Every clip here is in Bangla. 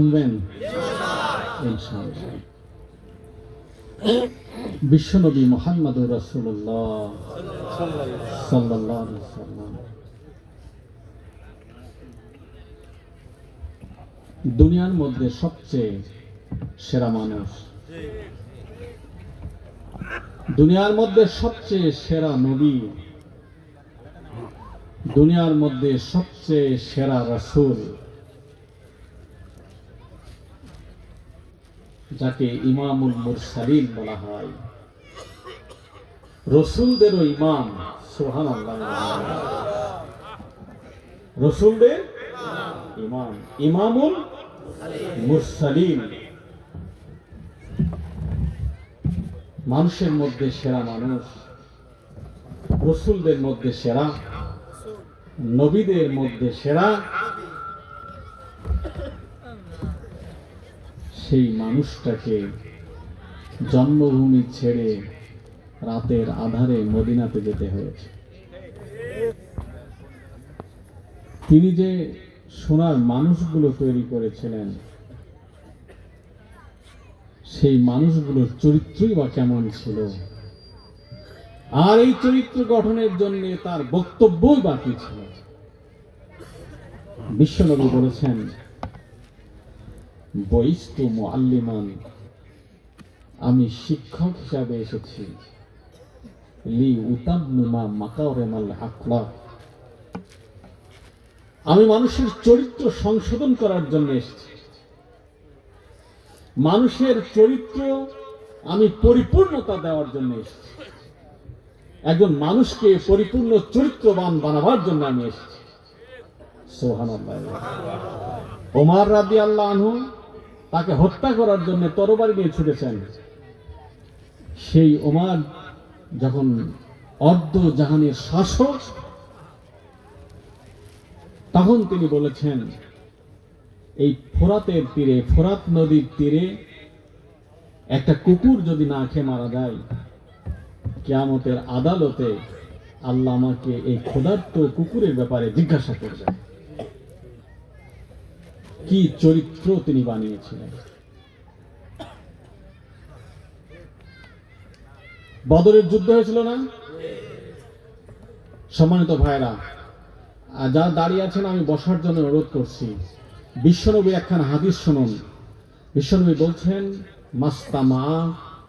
শুনবেন? বিশ্বনবী মোহাম্মদ রসুল্লাহ দুনিয়ার মধ্যে সবচেয়ে সেরা মানুষ। দুনিয়ার মধ্যে সবচেয়ে সেরা নবী। দুনিয়ার মধ্যে সবচেয়ে সেরা রসুল। যাকে ইমামুল মুরসালিন বলা হয়। রসুলদেরও ইমাম সোহান রসুলদের ইমাম, ইমামুল মুরসালিন। মানুষের মধ্যে সেরা মানুষ, রসুলদের মধ্যে সেরা, নবীদের মধ্যে সেরা সেই মানুষটাকে জন্মভূমি ছেড়ে রাতের আধারে মদিনাতে যেতে হয়েছে। তিনি যে সোনার মানুষগুলো তৈরি করেছিলেন, সেই মানুষগুলোর চরিত্রই বা কেমন ছিল? আর এই চরিত্র গঠনের জন্য তার বক্তব্যই বাকি ছিল। বিশ্বনবী বলেছেন বৈস্তু মুআল্লিমান। আমি শিক্ষক হিসাবে এসেছি। লি উতাম্মা মাকারেমাল আখলাক আমি মানুষের চরিত্র সংশোধন করার জন্য এসেছি। মানুষের চরিত্র আমি পরিপূর্ণতা দেওয়ার জন্য এসেছি। একজন মানুষকে পরিপূর্ণ চরিত্রবান বানাবার জন্য আমি এসেছি। সোহানাল্লাহ ওমার রাদি আল্লাহ আনহু তাকে হত্যা করার জন্য তরবারি নিয়ে ছুটেছেন। সেই ওমার যখন অর্ধ জাহানের শাসক, তখন তিনি বলেছেন, এই ফোরাতের তীরে, ফোরাত নদীর তীরে একটা কুকুর যদি না খেয়ে মারা যায়, কেয়ামতের আদালতে আল্লাহ আমাকে এই ক্ষুধার্ত কুকুরের ব্যাপারে জিজ্ঞাসা করবেন। কি চরিত্র তিনি বানিয়েছিলেন? বদরের যুদ্ধ হয়েছিল না? সম্মানিত ভাইরা যারা দাঁড়িয়ে আছেন, আমি বসার জন্য অনুরোধ করছি। বিশ্বনবী একখান হাদিস শুনুন। বিশ্বনবী বলছেন, মাস্তামা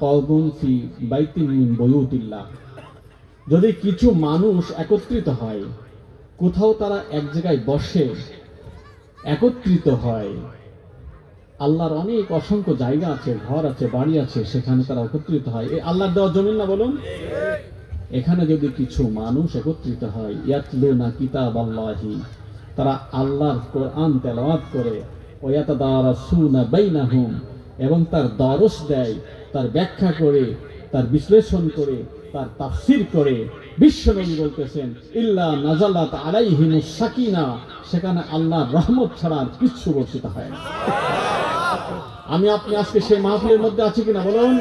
কওমুন ফি বাইতিন মিন যদি কিছু মানুষ একত্রিত হয়, কোথাও তারা এক জায়গায় বসে একত্রিত হয়। আল্লাহর অনেক অসংখ্য জায়গা আছে, ঘর আছে, বাড়ি আছে, সেখানে তারা একত্রিত হয়। এই আল্লাহর দেওয়া জমিন না বলুন? এখানে যদি কিছু মানুষ একত্রিত হয় ইয়াতলু না কিতাব আল্লাহি তারা আল্লাহর কোরআন তেলাওয়াত করে, ওয়াতাদারাসুনা বাইনাহুম, এবং তার দরস দেয়, তার ব্যাখ্যা করে, তার বিশ্লেষণ করে, তার তাফসির করে বিশ্বনবী বলতেছেন, ইল্লা নাজালাত আলাইহিমুস সাকিনা সেখানে আল্লাহর রহমত ছাড়া আর কিচ্ছু বর্ষিত হয় না। আমি আপনি আজকে সেই মাহফিলের মধ্যে আছি কিনা বলুন?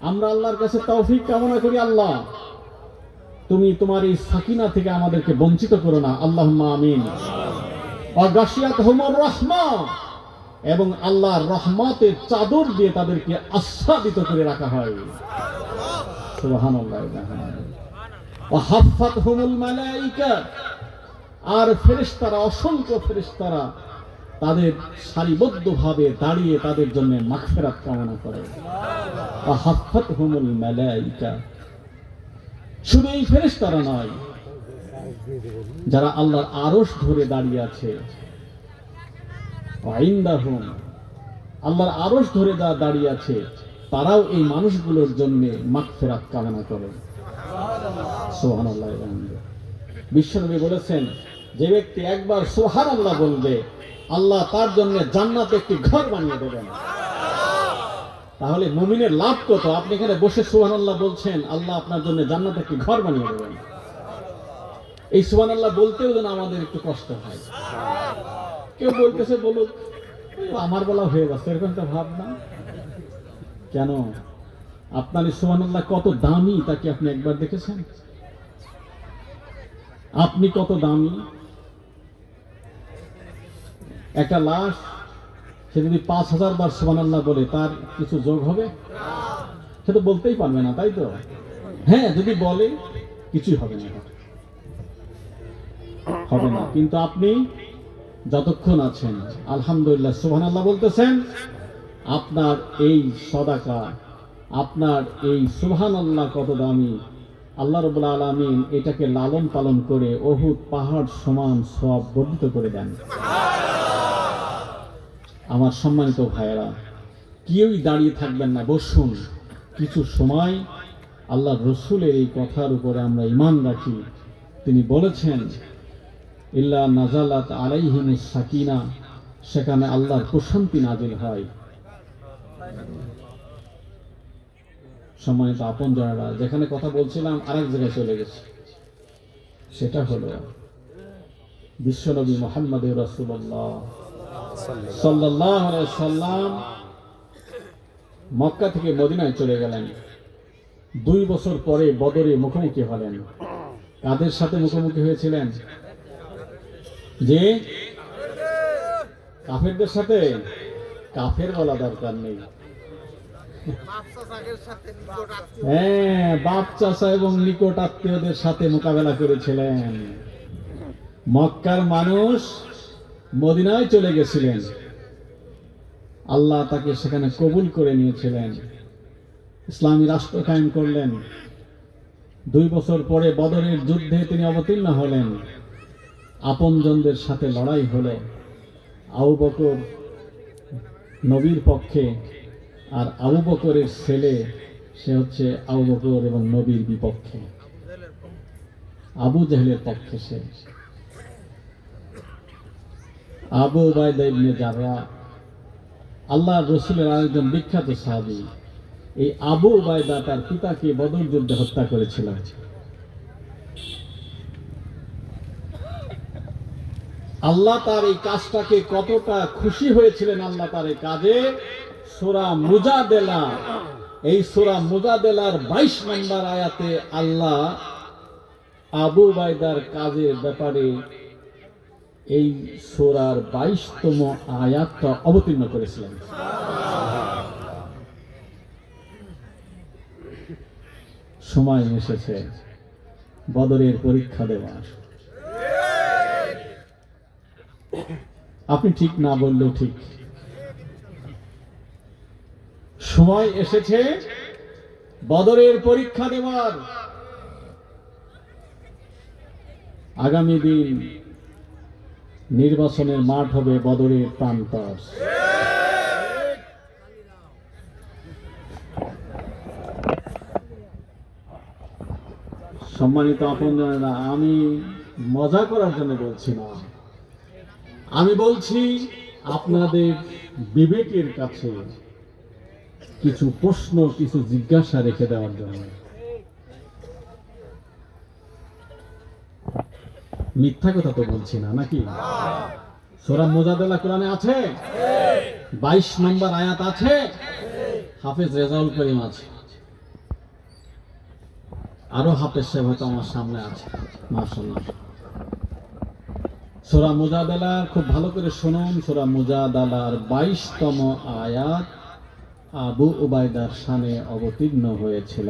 আমরা আল্লাহর কাছে তৌফিক কামনা করি আল্লাহ। তুমি তোমার এই সাকিনা থেকে আমাদেরকে বঞ্চিত করো না। আল্লাহ আমিন। রহমা এবং আল্লাহর রহমতের চাদর দিয়ে তাদেরকে আচ্ছাদিত করে রাখা হয়। সুবহানাল্লাহ আর ফেরেশতারা, অসংখ্য ফেরেশতারা তাদের সারিবদ্ধভাবে দাঁড়িয়ে তাদের জন্য মাগফিরাত কামনা করে। হুমুল মালাইকা। শুধু এই ফেরেশতারা নয়, যারা আল্লাহর আরশ ধরে দাঁড়িয়ে আছে। আল্লাহর আরশ ধরে দাঁড়িয়ে আছে, তারাও এই মানুষগুলোর জন্য মাগফিরাত কামনা করে। বিশ্বনবী বলেছেন, যে ব্যক্তি একবার সোহান আল্লাহ বলবে, আল্লাহ তার জন্য জান্নাতে একটি ঘর বানিয়ে দেবেন। তাহলে মুমিনের লাভ কত? আপনি এখানে বসে সুহান আল্লাহ বলছেন, আল্লাহ আপনার জন্য জান্নাতে একটি ঘর বানিয়ে দেবেন। এই সুহান আল্লাহ বলতেও যেন আমাদের একটু কষ্ট হয়। কেউ বলতেছে, বলুক আমার বলা হয়ে গেছে, এরকম একটা ভাব না কেন? আপনার এই সুবহানাল্লাহ কত দামি তাকে আপনি একবার দেখেছেন? আপনি কত দামি? একটা লাশ, সে যদি পাঁচ হাজার বার সুবহানাল্লাহ বলে, তার কিছু যোগ হবে? সে তো বলতেই পারবে না, তাই তো? হ্যাঁ যদি বলে, কিছুই হবে না। হবে না। কিন্তু আপনি যতক্ষণ আছেন, আলহামদুলিল্লাহ, সুবহানাল্লাহ বলতেছেন, আপনার এই সদাকা আপনার এই সুহান আল্লাহ কত দামি। আল্লাহ রবুল্লা আলমিন এটাকে লালন পালন করে অহুত পাহাড় সমান সব বর্ধিত করে দেন। আমার সম্মানিত ভাইয়েরা, কেউই দাঁড়িয়ে থাকবেন না, বসুন। কিছু সময় আল্লাহ রসুলের এই কথার উপরে আমরা ইমান রাখি। তিনি বলেছেন, ইল্লা নাজালাত আলাইহিম সাকিনা সেখানে আল্লাহর প্রশান্তি নাজিল হয়। সম্মানিত আপন জনেরা যেখানে কথা বলছিলাম, আরেক জায়গায় চলে গেছে। সেটা হলো বিশ্বনবী মোহাম্মদ রসুল্লাহ সাল্লাহ সাল্লাম মক্কা থেকে মদিনায় চলে গেলেন। দুই বছর পরে বদরে মুখোমুখি হলেন। কাদের সাথে মুখোমুখি হয়েছিলেন? যে কাফেরদের সাথে। কাফের বলা দরকার নেই। হ্যাঁ বাপ চাচা এবং নিকট আত্মীয়দের সাথে মোকাবেলা করেছিলেন। মক্কার মানুষ মদিনায় চলে গেছিলেন। আল্লাহ তাকে সেখানে কবুল করে নিয়েছিলেন। ইসলামী রাষ্ট্র কায়েম করলেন। দুই বছর পরে বদরের যুদ্ধে তিনি অবতীর্ণ হলেন। আপনজনদের সাথে লড়াই হলো। আবু বকর নবীর পক্ষে আর আবু বকরের ছেলে, সে হচ্ছে আবু বকর এবং নবীর বিপক্ষে। আবু জাহেলের পক্ষে সে। আবু উবায়দা ইবনে জাররা আল্লাহ রসুলের আরেকজন বিখ্যাত সাহাবী। এই আবু উবায়দা তার পিতাকে বদল যুদ্ধে হত্যা করেছিল আল্লাহ তার এই কাজটাকে কতটা খুশি হয়েছিলেন আল্লাহ তার এই কাজে? সোরা মুজাদেলা। এই সোরা মুজাদেলার বাইশ নম্বর আয়াতে আল্লাহ আবু বাইদার কাজের ব্যাপারে এই সোরার বাইশতম আয়াতটা অবতীর্ণ করেছিলেন। সময় এসেছে, বদরের পরীক্ষা দেওয়ার। আপনি ঠিক না বললেও ঠিক। সময় এসেছে বদরের পরীক্ষা দেওয়ার। আগামী দিন নির্বাচনের মাঠ হবে বদরের প্রান্তর। সম্মানিত আপনজনেরা, আমি মজা করার জন্য বলছি না। আমি বলছি আপনাদের বিবেকের কাছে কিছু প্রশ্ন, কিছু জিজ্ঞাসা রেখে দেওয়ার জন্য। মিথ্যা কথা তো বলছি না, নাকি? সোরা মোজাদুল্লাহ কোরআনে আছে? বাইশ নম্বর আয়াত আছে? হাফেজ রেজাউল করিম আছে। আরও হাফেজ সাহেব হয়তো আমার সামনে আছে মার্শাল্লাহ সোরা মুজাদালার খুব ভালো করে শুনুন, সোরা মুজাদালার বাইশতম আয়াত। আবু উবায়দার সামনে অবতীর্ণ হয়েছিল।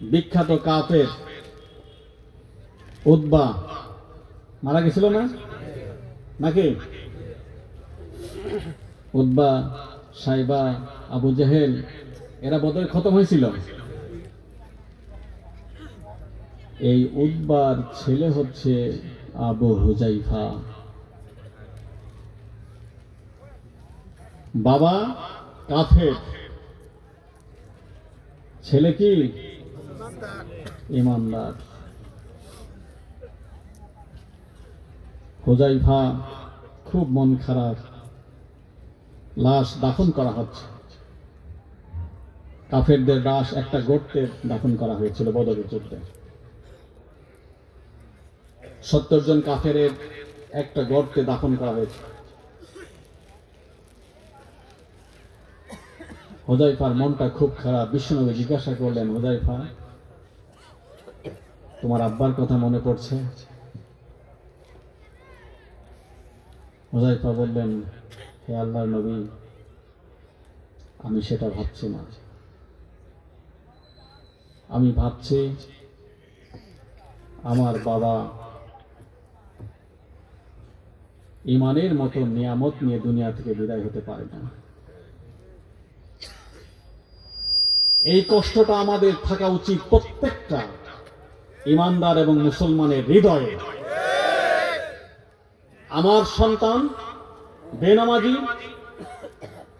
বিখ্যাত কাফের উদ্বা মারা গেছিল না? নাকি? উদ্বা সাইবা, আবু জাহেল, এরা বদরে খতম হয়েছিল। এই উদ্বার ছেলে হচ্ছে আবু হুজাইফা। বাবা কাফের ছেলে কি? ইমানদার। হুজাইফা খুব মন খারাপ। লাশ দাফন করা হচ্ছে। কাফেরদের লাশ একটা গর্তে দাফন করা হয়েছিল বদরের যুদ্ধে। সত্তর জন কাফেরের একটা গর্তে দাফন করা হয়েছে। হোজাইফার মনটা খুব খারাপ। বিশ্বনবী জিজ্ঞাসা করলেন হোজাইফা তোমার আব্বার কথা মনে পড়ছে? হোজাইফা বললেন, হে আল্লাহর নবী, আমি সেটা ভাবছি না। আমি ভাবছি, আমার বাবা ইমানের মতো নিয়ামত নিয়ে দুনিয়া থেকে বিদায় হতে পারে না। এই কষ্টটা আমাদের থাকা উচিত প্রত্যেকটা ইমানদার এবং মুসলমানের হৃদয়ে। আমার সন্তান বেনামাজি,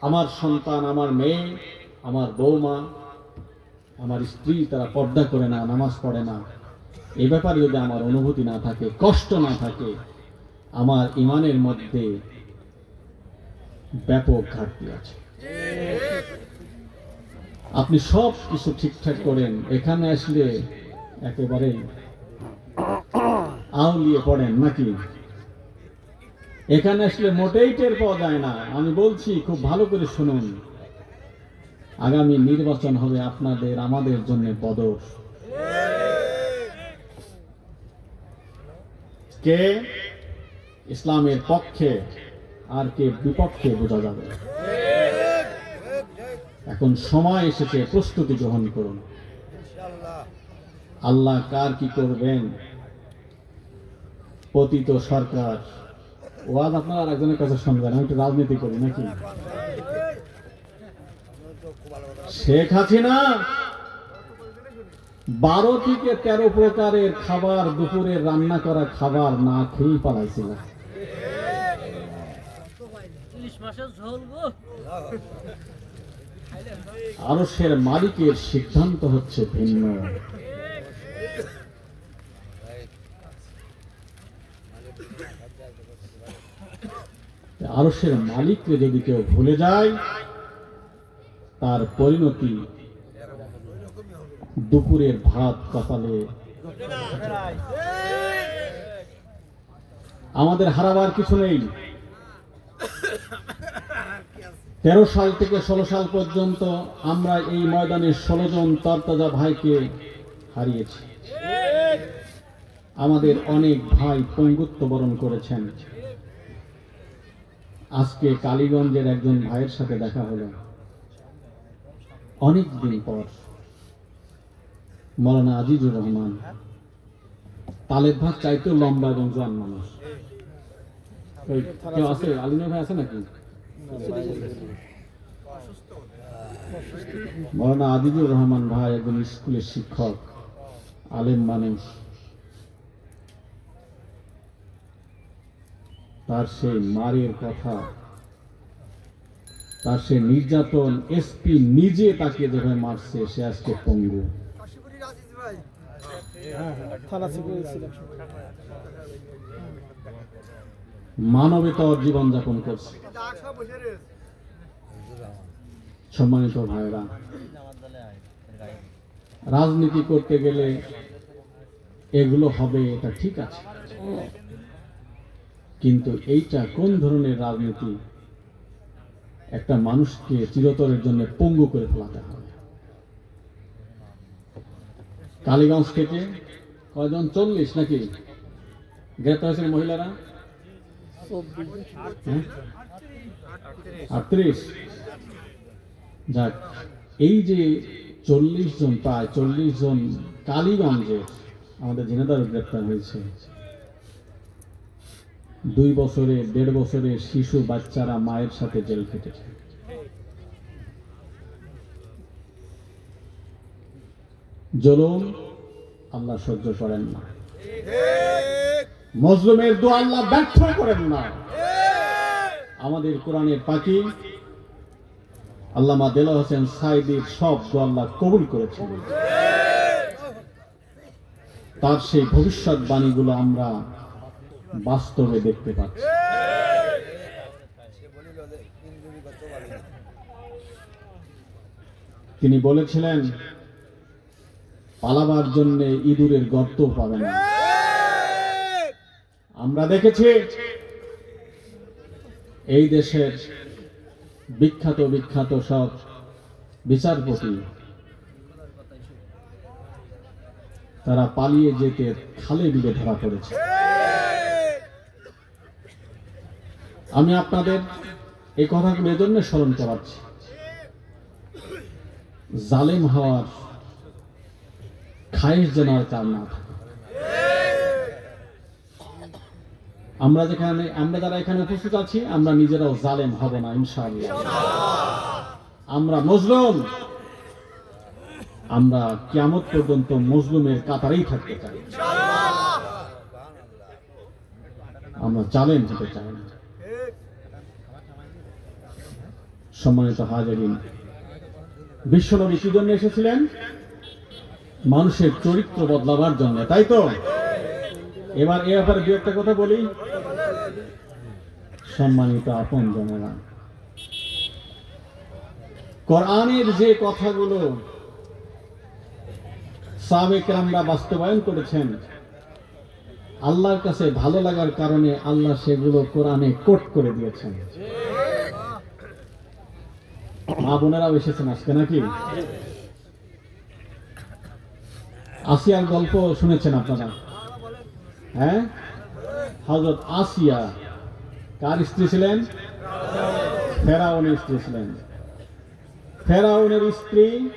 আমার সন্তান আমার মেয়ে, আমার বৌমা, আমার স্ত্রী তারা পর্দা করে না, নামাজ পড়ে না। এ ব্যাপারে যদি আমার অনুভূতি না থাকে, কষ্ট না থাকে, আমার ইমানের মধ্যে ব্যাপক ঘাটতি আছে। আপনি সব কিছু ঠিকঠাক করেন, এখানে আসলে একেবারে আউলিয়ে পড়েন নাকি? এখানে আসলে মোটেই টের পাওয়া যায় না। আমি বলছি, খুব ভালো করে শুনুন। আগামী নির্বাচন হবে আপনাদের, আমাদের জন্য বদর। কে? ইসলামের পক্ষে আর কে বিপক্ষে বোঝা যাবে। এখন সময় এসেছে প্রস্তুতি গ্রহণ করুন। আল্লাহ কার কি করবেন? পতিত সরকার। ওয়াজ আপনার আর একজনের কাছে শুনবেন আমি একটু রাজনীতি করি নাকি? শেখ হাসিনা বারো থেকে তেরো প্রকারের খাবার দুপুরে রান্না করা খাবার না খেয়েই পালাইছিল। মাছের ঝোল গো। আরসের মালিকের সিদ্ধান্ত হচ্ছে ভিন্ন। আরসের মালিককে যদি কেউ ভুলে যায়, তার পরিণতি দুপুরের ভাত কপালে। আমাদের হারাবার কিছু নেই। তেরো সাল থেকে ষোলো সাল পর্যন্ত আমরা এই ময়দানে ষোলো জন তরতাজা ভাইকে হারিয়েছি। আমাদের অনেক ভাই পঙ্গুত্ব বরণ করেছেন। আজকে কালীগঞ্জের একজন ভাইয়ের সাথে দেখা হলো। অনেক দিন পর মৌলানা আজিজুর রহমান তালের ভাত চাইতেও লম্বা এবং জোয়ান মানুষ। কেউ আছে? আলিনা ভাই আছে নাকি? মৌলানা আজিজুর রহমান ভাই একজন স্কুলের শিক্ষক আলেম মানুষ। তার সেই মারের কথা তার সে নির্যাতন এসপি নিজে তাকে যেভাবে মারছে সে আজকে পঙ্গু। মানবেতর জীবনযাপন করছে। সম্মানিত ভাইরা রাজনীতি করতে গেলে এগুলো হবে, এটা ঠিক আছে। কিন্তু এইটা কোন ধরনের রাজনীতি? একটা মানুষকে চিরতরের জন্য পঙ্গু করে ফেলাতে হবে। কালীগঞ্জ থেকে কয়জন? চল্লিশ নাকি? গ্রেপ্তার হয়েছেন মহিলারা? আটত্রিশ। যাক, এই যে চল্লিশ জন, প্রায় চল্লিশ জন কালীগঞ্জে আমাদের ঝিনাদার গ্রেপ্তার হয়েছে। দুই বছরে, দেড় বছরে শিশু, বাচ্চারা মায়ের সাথে জেল খেটেছে। জলুম, আল্লাহ সহ্য করেন না। মজলুমের দু আল্লাহ ব্যর্থ করেন না। আমাদের কোরআনের পাখি আল্লামা দেলা হোসেন সাইদির সব দু আল্লাহ কবুল করেছিলেন তার সেই ভবিষ্যৎ বাণীগুলো আমরা বাস্তবে দেখতে পাচ্ছি। তিনি বলেছিলেন, পালাবার জন্য ইঁদুরের গর্ত পাবে না। আমরা দেখেছি এই দেশের বিখ্যাত বিখ্যাত সব বিচারপতি। তারা পালিয়ে যেতে খালে বিলে ধরা পড়েছে। আমি আপনাদের এই কথাগুলো এজন্য স্মরণ করাচ্ছি। জালেম হওয়ার খায়েশ যেন আর কার না আমরা যেখানে, আমরা যারা এখানে উপস্থিত আছি, আমরা নিজেরাও জালেম হব না, ইনশাআল্লাহ। আমরা মজলুম। আমরা কিয়ামত পর্যন্ত মজলুমের কাতারেই থাকতে চাই। আমরা জালেম হতে চাই না। সম্মানিত হাজারিন, বিশ্বনবী কি জন্য এসেছিলেন? মানুষের চরিত্র বদলাবার জন্য, তাই তো? এবার এ ব্যাপারে দু একটা কথা বলি। সম্মানিত আপন জনেরা কোরআনের যে কথাগুলো সাবেকরামরা বাস্তবায়ন করেছেন, আল্লাহর কাছে ভালো লাগার কারণে আল্লাহ সেগুলো কোরআনে কোট করে দিয়েছেন। মা বোনেরাও এসেছেন আজকে নাকি? আসিয়ার গল্প শুনেছেন আপনারা। হ্যাঁ? হজরত আসিয়া কার স্ত্রী ছিলেন? ফেরাউনের স্ত্রী ছিলেন। ফেরাউনের স্ত্রী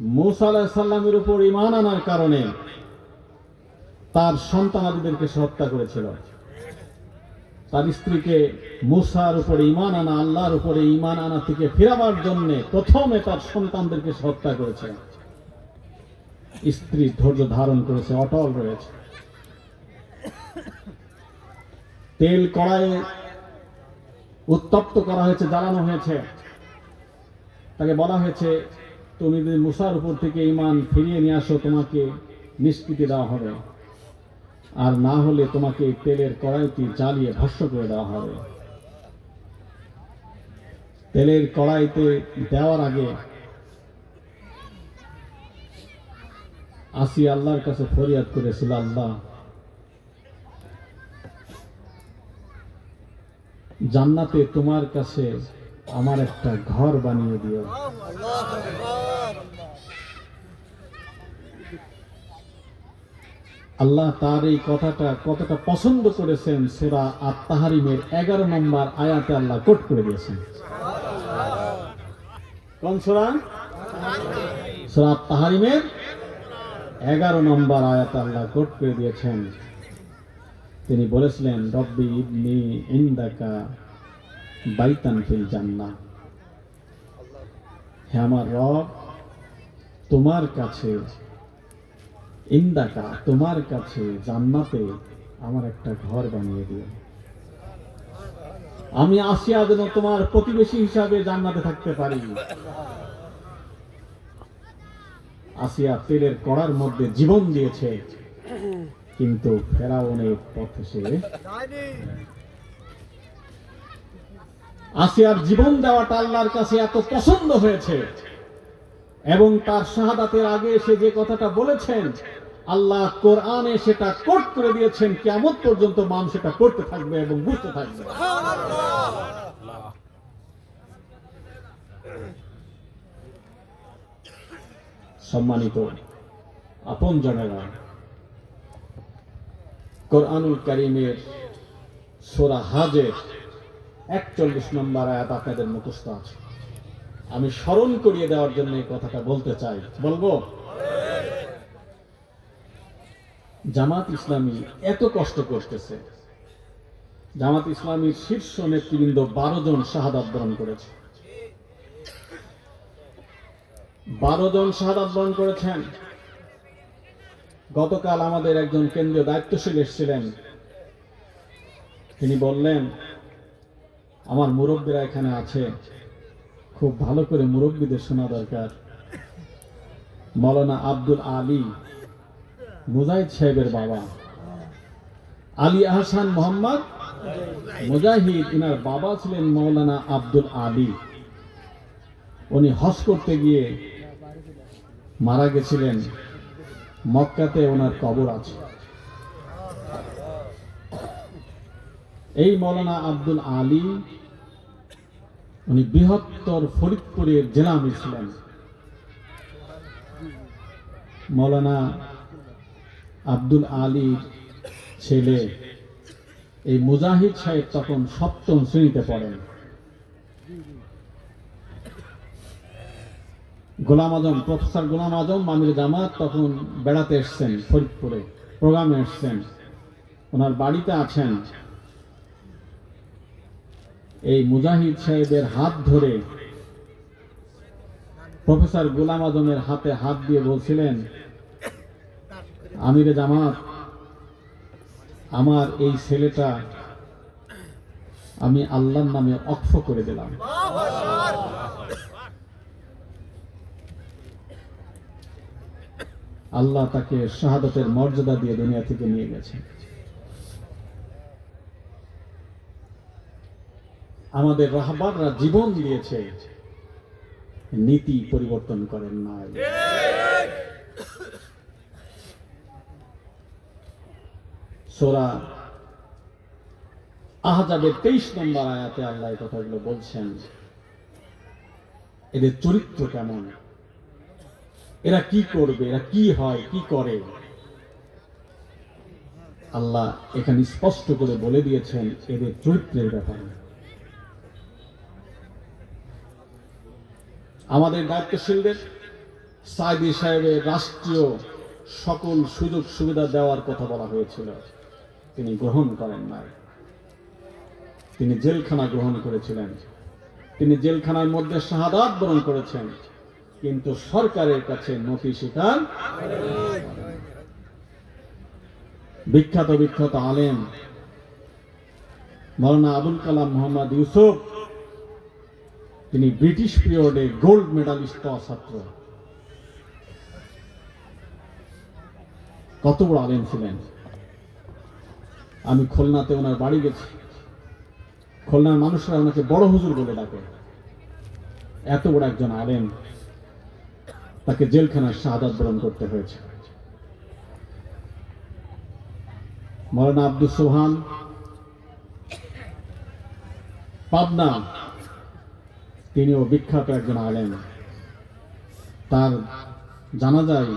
মুসা সাল্লামের উপর ইমান আনার কারণে তার সন্তানাদিদেরকে সে হত্যা করেছিল। তার স্ত্রীকে মুসার উপরে ইমান আনা, আল্লাহর উপরে ইমান আনা থেকে ফেরাবার জন্য প্রথমে তার সন্তানদেরকে হত্যা করেছে স্ত্রী ধৈর্য ধারণ করেছে, অটল রয়েছে। তেল কড়াইয়ে উত্তপ্ত করা হয়েছে, জ্বালানো হয়েছে। তাকে বলা হয়েছে, তুমি যদি মুসার উপর থেকে ইমান ফিরিয়ে নিয়ে আসো, তোমাকে নিষ্কৃতি দেওয়া হবে। আর না হলে তোমাকে তেলের কড়াইটি জ্বালিয়ে ভস্য করে দেওয়া হবে। তেলের কড়াইতে দেওয়ার আগে আসি আল্লাহর কাছে ফরিয়াদ করেছিল আল্লাহ জান্নাতে তোমার কাছে আমার একটা ঘর বানিয়ে দিও। আল্লাহ তার এই কথাটা কতটা পছন্দ করেছেন সুরা আত্মাহারিমের এগারো নম্বর আয়াতে আল্লাহ কোট করে দিয়েছেন। কোন সুরা? সুরা আত্মাহারিমের এগারো নম্বর আয়াতে আল্লাহ কোট করে দিয়েছেন। তিনি বলেছিলেন, রব্বি ইবনি ইন্দাকা বাইতান ফিল জান্নাহ। হে আমার রব, তোমার কাছে, ইন্দাকা, তোমার কাছে জান্নাতে আমার একটা ঘর বানিয়ে দিও। আমি আসিয়া যেন তোমার প্রতিবেশী হিসাবে জান্নাতে থাকতে পারি। আসিয়া তেলের কড়ার মধ্যে জীবন দিয়েছে। কিন্তু ফেরাউনের পথে সে আসিয়ার জীবন দেওয়াটা আল্লাহর কাছে এত পছন্দ হয়েছে। এবং তার শাহাদাতের আগে সে যে কথাটা বলেছেন, আল্লাহ কোরআনে সেটা কোট করে দিয়েছেন কেমন পর্যন্ত মানুষ সেটা করতে থাকবে এবং বুঝতে থাকবে। সম্মানিত আপন জনেরা কোরআনুল করিমের সোরা হাজের একচল্লিশ নম্বর আয়াত আপনাদের মুখস্থ আছে। আমি স্মরণ করিয়ে দেওয়ার জন্য এই কথাটা বলতে চাই। বলব? জামাত ইসলামী এত কষ্ট করতেছে। জামাত ইসলামীর শীর্ষ নেতৃবৃন্দ বারো জন শাহাদাত বরণ করেছে। বারো জন শাহাদাত বরণ করেছেন। গতকাল আমাদের একজন কেন্দ্রীয় দায়িত্বশীল এসেছিলেন। তিনি বললেন, আমার মুরব্বীরা এখানে আছে। খুব ভালো করে মুরব্বীদের শোনা দরকার। মৌলানা আব্দুল আলী মুজাহিদ সাহেবের বাবা। আলী আহসান মোহাম্মদ মুজাহিদ, ইনার বাবা ছিলেন মৌলানা আব্দুল আলী। উনি হজ করতে গিয়ে মারা গেছিলেন। মক্কাতে ওনার কবর আছে। এই মৌলানা আব্দুল আলী, উনি বৃহত্তর ফরিদপুরের জেলা ছিলেন। মৌলানা আব্দুল আলীর ছেলে, এই মুজাহিদ সাহেব তখন সপ্তম শ্রেণীতে পড়েন। গোলাম আজম, প্রফেসর গোলাম আজম মামির জামাত তখন বেড়াতে এসছেন, ফরিদপুরে, প্রোগ্রামে এসছেন। ওনার বাড়িতে আছেন। এই মুজাহিদ সাহেবের হাত ধরে প্রফেসর গোলাম আজমের হাতে হাত দিয়ে বলছিলেন, আমিরে জামাত, আমার এই ছেলেটা আমি আল্লাহর নামে অক্ষ করে দিলাম। আল্লাহ তাকে শাহাদতের মর্যাদা দিয়ে দুনিয়া থেকে নিয়ে গেছে। আমাদের রাহবাররা জীবন দিয়েছে, নীতি পরিবর্তন করেন নাই। সোরা আহজাবের তেইশ নম্বর আয়াতে আল্লাহ কথাগুলো বলছেন, এদের চরিত্র কেমন? এরা কি করবে? এরা কি হয়? কি করে? আল্লাহ এখানে স্পষ্ট করে বলে দিয়েছেন এদের চরিত্রের ব্যাপারে। আমাদের দায়িত্বশীলদের সাইদি সাহেবের রাষ্ট্রীয় সকল সুযোগ সুবিধা দেওয়ার কথা বলা হয়েছিল। তিনি গ্রহণ করেন নাই। তিনি জেলখানা গ্রহণ করেছিলেন। তিনি জেলখানার মধ্যে শাহাদাত বরণ করেছেন। কিন্তু সরকারের কাছে নথি স্বীকার বিখ্যাত বিখ্যাত আলেম মৌলানা আবুল কালাম মোহাম্মদ ইউসুফ, তিনি ব্রিটিশ পিরিয়ডে গোল্ড মেডালিস্ট পাওয়া ছাত্র। কত বড় আলেম ছিলেন? আমি খুলনাতে ওনার বাড়ি গেছি। খুলনার মানুষরা ওনাকে বড় হুজুর বলে ডাকে। এত বড় একজন আলেম। তাকে জেলখানার শাহাদাত বরণ করতে হয়েছে। মৌলানা আব্দুল সোহান, পাবনা, তিনিও বিখ্যাত একজন আলেম। তার জানা যায়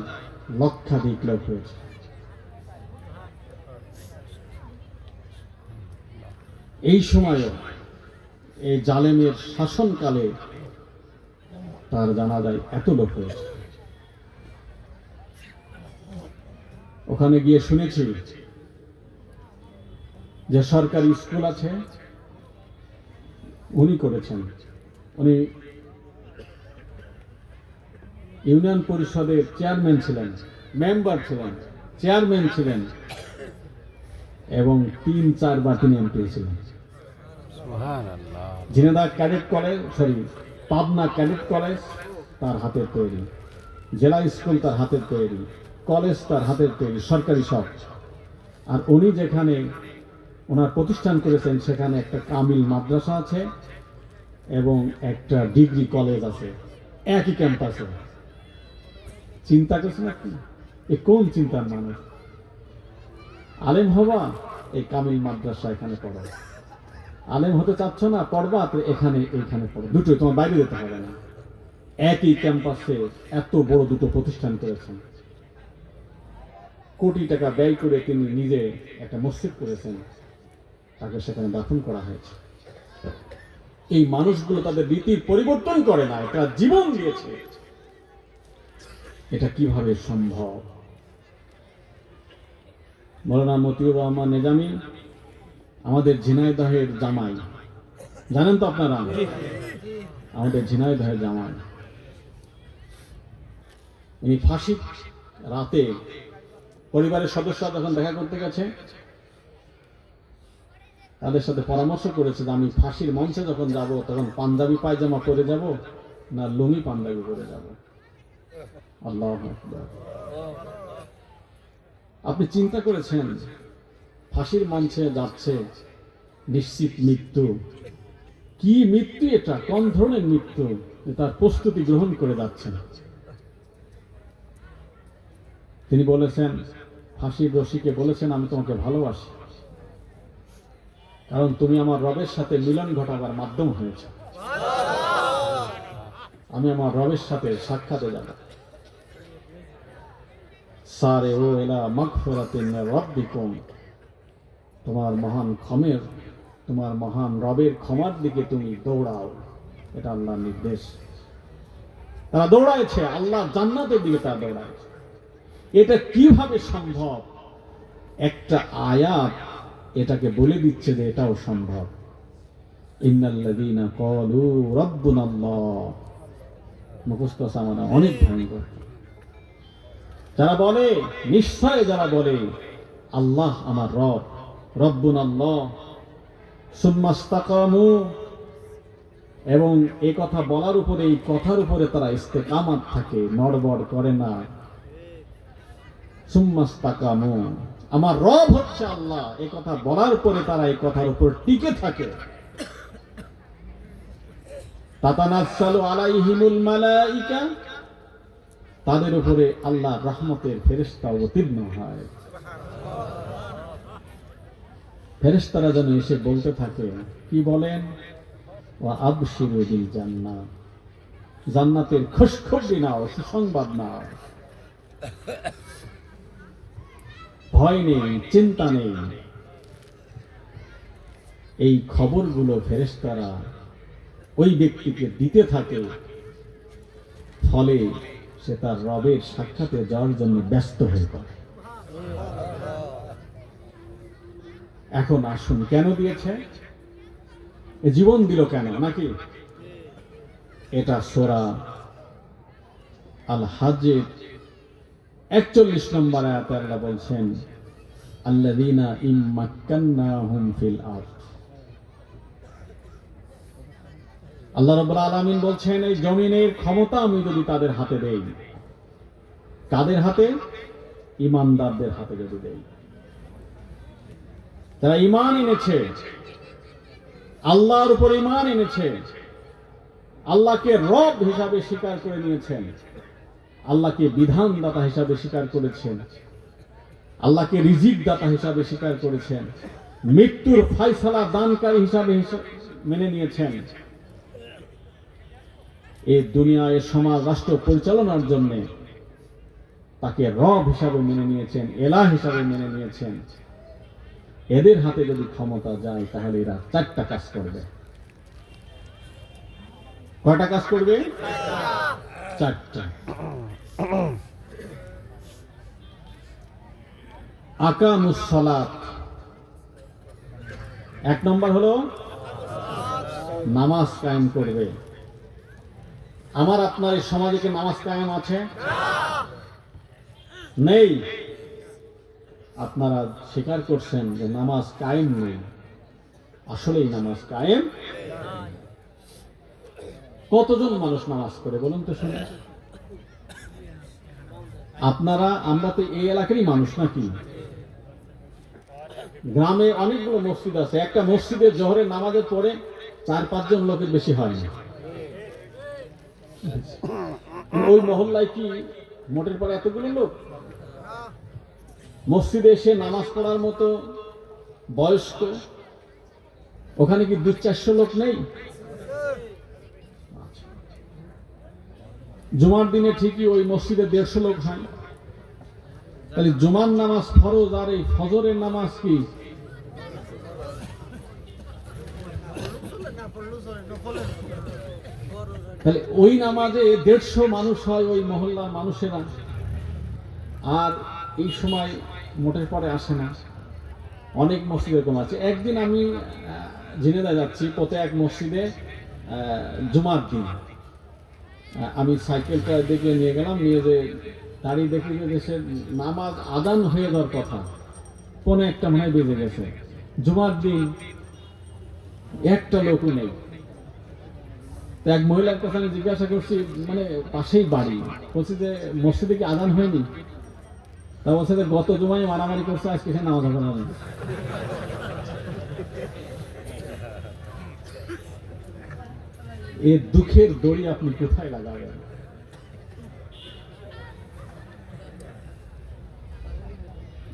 লক্ষাধিক লোক হয়েছে এই সময়ও এই জালেমের শাসনকালে তার জানা যায় এত লোক হয়েছে ওখানে গিয়ে শুনেছি যে সরকারি স্কুল আছে উনি করেছেন। উনি ইউনিয়ন পরিষদের চেয়ারম্যান ছিলেন মেম্বার ছিলেন চেয়ারম্যান ছিলেন এবং তিন চারবার তিনি এমপি ছিলেন। Jhenaida cadet college sorry Pabna cadet college তার হাতের তৈরি। জেলা স্কুল তার হাতের তৈরি। কলেজ তার হাতের তৈরি সরকারি সব। আর উনি যেখানে ওনার প্রতিষ্ঠান করেছেন, সেখানে একটা কামিল মাদ্রাসা আছে এবং একটা ডিগ্রি কলেজ আছে। একই ক্যাম্পাসে। চিন্তা করছেন আপনি? এ কোন চিন্তার মানুষ? আলেম হবা, এই কামিল মাদ্রাসা এখানে পড়ো। আলেম হতে চাচ্ছ না, পড়বা, তো এখানে, এইখানে পড়ো। দুটোই তোমার বাইরে যেতে হবে না। একই ক্যাম্পাসে এত বড় দুটো প্রতিষ্ঠান করেছেন। কোটি টাকা ব্যয় করে তিনি নিজে একটা মসজিদ করেছেন, তাকে সেখানে দাফন করা হয়েছে। এই মানুষগুলো তাদের রীতির পরিবর্তন করে না এটা জীবন দিয়েছে। এটা কীভাবে সম্ভব? মৌলানা মতিউর রহমান নেজামি, আমাদের ঝিনাইদহের জামাই। জানেন তো আপনারা? আমাদের ঝিনাইদহের জামাই। উনি ফাঁসি রাতে পরিবারের সদস্যরা যখন দেখা করতে গেছে, তাদের সাথে পরামর্শ করেছে আমি ফাঁসির মঞ্চে যখন যাব, তখন পাঞ্জাবি পায়জামা পরে যাব না লুঙ্গি পাঞ্জাবি পরে যাব। আল্লাহ আপনি চিন্তা করেছেন, ফাঁসির মঞ্চে যাচ্ছে নিশ্চিত মৃত্যু। কি মৃত্যু এটা? কোন ধরনের মৃত্যু? তার প্রস্তুতি গ্রহণ করে যাচ্ছেন। তিনি বলেছেন ফাঁসির রশিকে বলেছেন, আমি তোমাকে ভালোবাসি। কারণ তুমি আমার রবের সাথে মিলন ঘটাবার মাধ্যম হয়েছে। আমি আমার রবের সাথে সাক্ষাতে যাব সারে ও এলা মাগফিরাতিন মির রাব্বিকুম। তোমার মহান ক্ষমের, তোমার মহান রবের ক্ষমার দিকে তুমি দৌড়াও। এটা আল্লাহর নির্দেশ। তারা দৌড়াইছে, আল্লাহ জান্নাতের দিকে তারা দৌড়াইছে। এটা কীভাবে সম্ভব? একটা আয়াত এটাকে বলে দিচ্ছে যে এটাও সম্ভব। অনেক ভয়ঙ্কর। যারা বলে, নিশ্চয় যারা বলে, আল্লাহ আমার রব রব্বুন আল্লাহ সুম্মাস্তাকামু এবং এই কথা বলার উপরে, এই কথার উপরে তারা ইস্তেকামাত থাকে, নড়বড় করে না। সুম্মাস্তাকামু আমার রব হচ্ছে আল্লাহ। এই কথা বলার পরে তারা এই কথার উপর টিকে থাকে। তাতানাসালু আলাইহিমুল মালাইকা। তাদের উপরে আল্লাহ রহমতের ফেরেস্তা অবতীর্ণ হয়। ফেরেস্তারা যেন এসে বলতে থাকে, কি বলেন? ও আবশিরুল জান্নাত। জান্নাতের খুশখবরি নাও, সুসংবাদ নাও। ভয় নেই, চিন্তা নেই। এই খবরগুলো ফেরেস্তারা ওই ব্যক্তিকে দিতে থাকে। ফলে সে তার রবের সাক্ষাতে যাওয়ার জন্য ব্যস্ত হয়ে পড়ে। এখন আসুন, কেন দিয়েছে? জীবন দিল কেন, নাকি? এটা সোরা আল হাজের একচল্লিশ নম্বর আয়াতে আল্লাহ বলছেন, আল্লাযীনা ইম্মাক্কান্নাহুম ফিল আরদ। আল্লাহ বলছেন, এই জমিনের ক্ষমতা আমি যদি তাদের হাতে দেই, কাদের হাতে? ইমানদারদের হাতে যদি দেই। যারা ইমান এনেছে, আল্লাহর উপর ইমান এনেছে, আল্লাহকে রব হিসাবে স্বীকার করে নিয়েছেন। আল্লাহকে বিধানদাতা হিসাবে স্বীকার করেছেন। আল্লাহকে রিজিক দাতা হিসাবে স্বীকার করেছেন। মৃত্যুর ফয়সালা দানকারী হিসাবে মেনে নিয়েছেন। এই দুনিয়ায় সমাজ, রাষ্ট্র পরিচালনার জন্য তাকে রব হিসাবে মেনে নিয়েছেন এলা হিসাবে মেনে নিয়েছেন। এদের হাতে যদি ক্ষমতা যায়, তাহলে এরা চারটা কাজ করবে। কয়টা কাজ করবে? চারটা। আকামুসলাত এক নম্বর হলো, নামাজ কায়েম করবে। আমার আপনার এই সমাজে কি নামাজ কায়েম আছে? নেই। আপনারা স্বীকার করছেন যে নামাজ কায়েম নেই। আসলেই নামাজ কায়েম কতজন মানুষ নামাজ করে বলুন তো শুনে আপনারা, আমরা তো এই এলাকারই মানুষ নাকি? গ্রামে অনেকগুলো মসজিদ আছে। একটা মসজিদে জোহরের নামাজের পরে চার, পাঁচজন লোকের বেশি হয় না। ওই মহল্লায় কি মোটের পরে এতগুলো লোক? মসজিদে এসে নামাজ পড়ার মতো বয়স্ক? ওখানে কি দু চারশো লোক নেই? জুমার দিনে ঠিকই ওই মসজিদে দেড়শো লোক হয় তাহলে জুমার নামাজ ফরজ আর এই ফজরের নামাজ কি? তাহলে ওই নামাজে দেড়শো মানুষ হয় ওই মহল্লার মানুষেরা। আর এই সময় মোটের পরে আসে না। অনেক মসজিদ এরকম আছে। একদিন আমি ঝিনেদা যাচ্ছি, পথে এক মসজিদে জুমার দিন। আমি সাইকেলটা দেখে নিয়ে গেলাম, নিয়ে যে দাঁড়িয়ে দেখি যে দেশের নামাজ আদান হয়ে যাওয়ার কথা। পনে একটা মনে বেজে গেছে। জুমার দিন একটা লোকও নেই। এক মহিলার কাছে আমি জিজ্ঞাসা করছি মানে পাশেই বাড়ি। বলছি যে, মসজিদে কি আদান হয়নি? তা বলছে যে, গত জুমায় মারামারি করছে, আজকে সে নামাজ হবে না। এ দুঃখের দড়ি আপনি কোথায় লাগাবেন?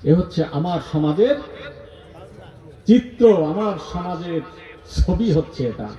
এ হচ্ছে আমার সমাজের চিত্র, আমার সমাজের ছবি হচ্ছে এটা।